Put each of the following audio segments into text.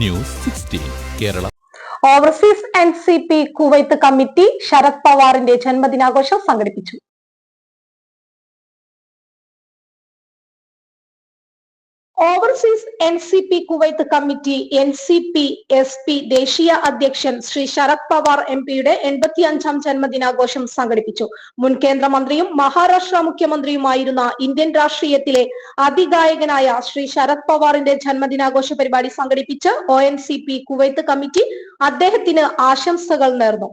News Kerala. Overseas N C P Kuwait committee Sharad പവാറിന്റെ ജന്മദിനാഘോഷം സംഘടിപ്പിച്ചു. Overseas N C P Kuwait committee N C P S P ദേശീയ അധ്യക്ഷൻ Shri Sarath Pawar M പിയുടെ എൺപത്തിയഞ്ചാം ജന്മദിനാഘോഷം സംഘടിപ്പിച്ചു. മുൻ കേന്ദ്രമന്ത്രിയും മഹാരാഷ്ട്ര മുഖ്യമന്ത്രിയുമായിരുന്ന ഇന്ത്യൻ രാഷ്ട്രീയത്തിലെ അതിഗായകനായ ശ്രീ ശരത് പവാറിന്റെ ജന്മദിനാഘോഷ പരിപാടി സംഘടിപ്പിച്ച് O N C P Kuwait committee അദ്ദേഹത്തിന് ആശംസകൾ നേർന്നു.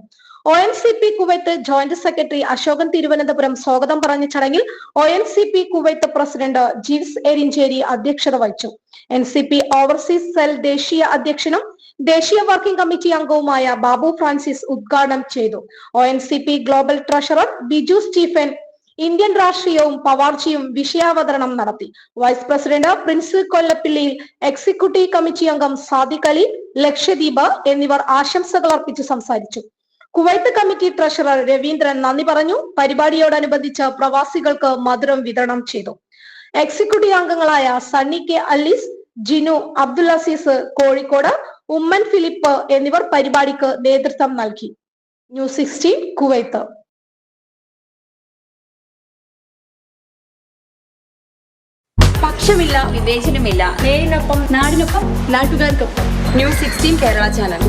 O N C P Kuwait joint secretary Ashokan Thiruvananthapuram സ്വാഗതം പറഞ്ഞ ചടങ്ങിൽ O N C P Kuwait president Jeevs Erinjeri അധ്യക്ഷത വഹിച്ചു. N C P overseas cell ദേശീയ അധ്യക്ഷനും ദേശീയ വർക്കിംഗ് കമ്മിറ്റി അംഗവുമായ ബാബു ഫ്രാൻസിസ് ഉദ്ഘാടനം ചെയ്തു. O N C P global treasurer Biju Stephen Indian രാഷ്ട്രീയവും പവാർച്ചിയും വിഷയാവതരണം നടത്തി. വൈസ് പ്രസിഡന്റ് പ്രിൻസ് കൊല്ലപ്പിള്ളിയിൽ എക്സിക്യൂട്ടീവ് കമ്മിറ്റി അംഗം സാദിഖ് അലി ലക്ഷദ്വീപ് എന്നിവർ ആശംസകൾ അർപ്പിച്ച് സംസാരിച്ചു. കുവൈത്ത് കമ്മിറ്റി ട്രഷറർ രവീന്ദ്രൻ നന്ദി പറഞ്ഞു. പരിപാടിയോടനുബന്ധിച്ച് പ്രവാസികൾക്ക് മധുരം വിതരണം ചെയ്തു. എക്സിക്യൂട്ടീവ് അംഗങ്ങളായ Sunny K Allees Jinu Abdul Azeez Kozhikode Oommen Philip എന്നിവർ പരിപാടിക്ക് നേതൃത്വം നൽകി. News sixteen Kuwait. പക്ഷമില്ല വിവേചനമില്ല. നേരിനൊപ്പം നാടിനൊപ്പം നാട്ടുകാർക്കൊപ്പം. News sixteen Kerala channel.